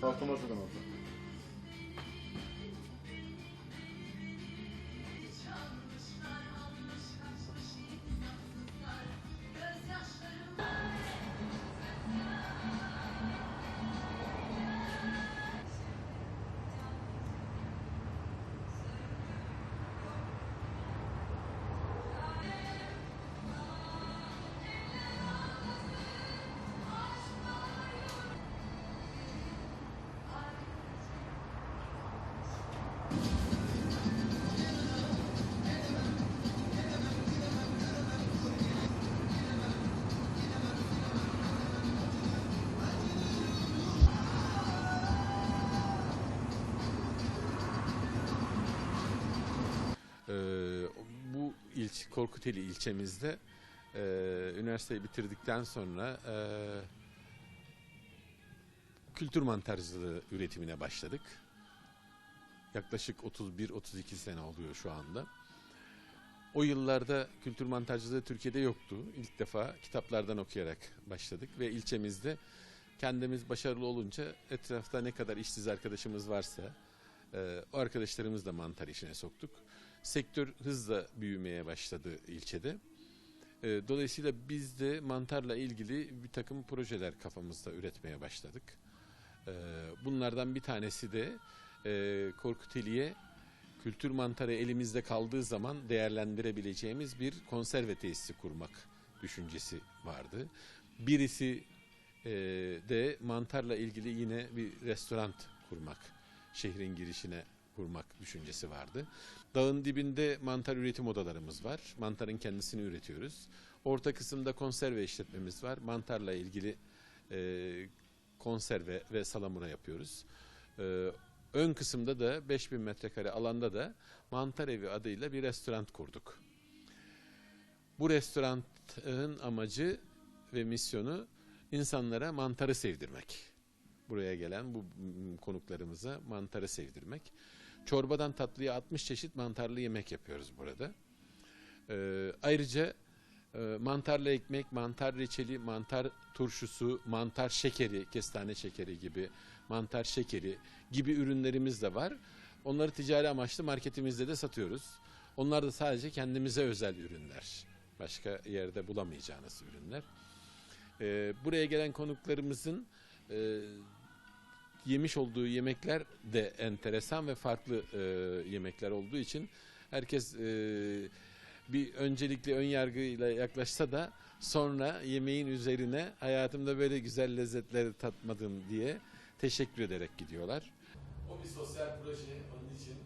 ファーストマ。İlç Korkuteli ilçemizde e, üniversiteyi bitirdikten sonra e, kültür mantarcılığı üretimine başladık. Yaklaşık 31-32 sene oluyor şu anda. O yıllarda kültür mantarcılığı Türkiye'de yoktu. İlk defa kitaplardan okuyarak başladık ve ilçemizde kendimiz başarılı olunca etrafta ne kadar işsiz arkadaşımız varsa o arkadaşlarımız da mantar işine soktuk. Sektör hızla büyümeye başladı ilçede. E, Dolayısıyla biz de mantarla ilgili bir takım projeler kafamızda üretmeye başladık. E, Bunlardan bir tanesi de e, Korkuteli'ye kültür mantarı elimizde kaldığı zaman değerlendirebileceğimiz bir konserve tesisi kurmak düşüncesi vardı. Birisi e, de mantarla ilgili yine bir restoran kurmak, şehrin girişine kurmak düşüncesi vardı. Dağın dibinde mantar üretim odalarımız var. Mantarın kendisini üretiyoruz. Orta kısımda konserve işletmemiz var. Mantarla ilgili e, konserve ve salamura yapıyoruz. E, ön kısımda da 5000 metrekare alanda da mantar evi adıyla bir restoran kurduk. Bu restoranın amacı ve misyonu insanlara mantarı sevdirmek. Buraya gelen bu konuklarımıza mantarı sevdirmek. Çorbadan tatlıya 60 çeşit mantarlı yemek yapıyoruz burada. Ee, ayrıca e, mantarlı ekmek, mantar reçeli, mantar turşusu, mantar şekeri, kestane şekeri gibi, mantar şekeri gibi ürünlerimiz de var. Onları ticari amaçlı marketimizde de satıyoruz. Onlar da sadece kendimize özel ürünler. Başka yerde bulamayacağınız ürünler. Ee, buraya gelen konuklarımızın e, yemiş olduğu yemekler de enteresan ve farklı e, yemekler olduğu için herkes e, bir öncelikle ön yargıyla yaklaşsa da sonra yemeğin üzerine hayatımda böyle güzel lezzetleri tatmadım diye teşekkür ederek gidiyorlar. O bir sosyal proje onun için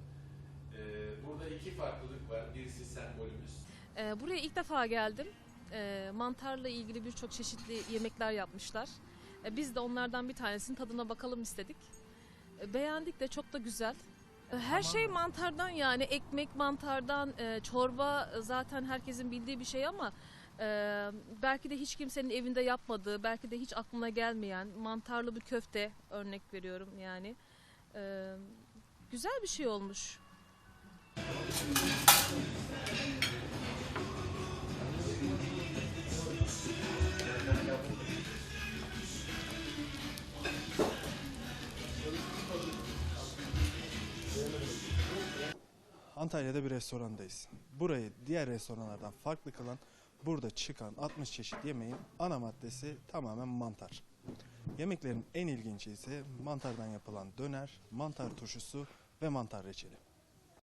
e, burada iki farklılık var. Birisi sembolümüz. Ee, buraya ilk defa geldim. Ee, mantarla ilgili birçok çeşitli yemekler yapmışlar. Ee, biz de onlardan bir tanesinin tadına bakalım istedik. Ee, beğendik de çok da güzel. Ee, her şey mantardan yani ekmek mantardan, e, çorba zaten herkesin bildiği bir şey ama e, belki de hiç kimsenin evinde yapmadığı, belki de hiç aklına gelmeyen mantarlı bir köfte örnek veriyorum yani. Ee, güzel bir şey olmuş. Antalya'da bir restorandayız. Burayı diğer restoranlardan farklı kılan burada çıkan 60 çeşit yemeğin ana maddesi tamamen mantar. Yemeklerin en ilginci ise mantardan yapılan döner, mantar turşusu ve mantar reçeli.